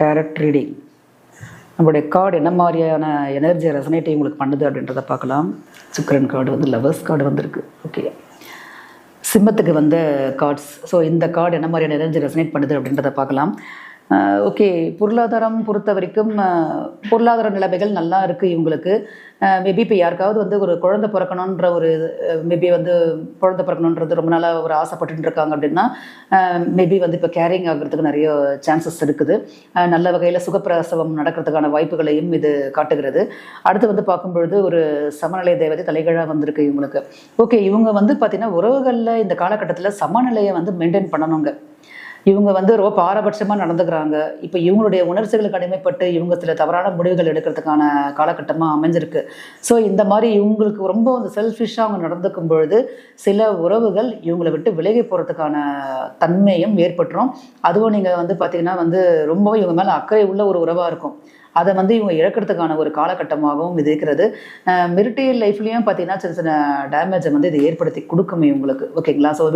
Direct reading நம்மளுடைய card என்ன மாதிரியான எனர்ஜி ரெசனேட்டை உங்களுக்கு பண்ணுது அப்படின்றத பார்க்கலாம். சுக்கரன் கார்டு வந்து லவர்ஸ் கார்டு வந்திருக்கு. ஓகே சிம்மத்துக்கு வந்த கார்ட்ஸ் ஸோ இந்த கார்டு என்ன மாதிரியான எனர்ஜி ரெசனேட் பண்ணுது அப்படின்றத பார்க்கலாம். ஓகே பொருளாதாரம் பொறுத்த வரைக்கும் பொருளாதார நிலைமைகள் நல்லா இருக்குது இவங்களுக்கு. மேபி இப்போ யாருக்காவது வந்து ஒரு குழந்தை பிறக்கணுன்ற ஒரு மேபி வந்து குழந்தை பிறக்கணுன்றது ரொம்ப நாளாக ஒரு ஆசைப்பட்டு இருக்காங்க அப்படின்னா மேபி வந்து இப்போ கேரிங் ஆகிறதுக்கு நிறைய சான்சஸ் இருக்குது. நல்ல வகையில் சுகப்பிரசவம் நடக்கிறதுக்கான வாய்ப்புகளையும் இது காட்டுகிறது. அடுத்து வந்து பார்க்கும்பொழுது ஒரு சமநிலை தேவதை தலைகீழாக வந்திருக்கு இவங்களுக்கு. ஓகே இவங்க வந்து பார்த்தீங்கன்னா உறவுகளில் இந்த காலகட்டத்தில் சமநிலையை வந்து மெயின்டைன் பண்ணணுங்க. இவங்க வந்து ரொம்ப பாரபட்சமாக நடந்துக்கிறாங்க. இப்போ இவங்களுடைய உணர்ச்சிகளுக்கு அடிமைப்பட்டு இவங்க சில தவறான முடிவுகள் எடுக்கிறதுக்கான காலகட்டமாக அமைஞ்சிருக்கு. ஸோ இந்த மாதிரி இவங்களுக்கு ரொம்ப வந்து செல்ஃபிஷாக அவங்க நடந்துக்கும் பொழுது சில உறவுகள் இவங்களை விட்டு விலகி போகிறதுக்கான தன்மையும் ஏற்பட்டுரும். அதுவும் நீங்கள் வந்து பார்த்தீங்கன்னா வந்து ரொம்பவும் இவங்க மேலே அக்கறை உள்ள ஒரு உறவாக இருக்கும். அதை வந்து இவங்க இழக்கிறதுக்கான ஒரு காலகட்டமாகவும் இது இருக்கிறது. மிரிட்டியல் லைஃப்லேயும் பார்த்தீங்கன்னா சின்ன சின்ன டேமேஜை வந்து இது ஏற்படுத்தி கொடுக்குமே இவங்களுக்கு. ஓகேங்களா ஸோ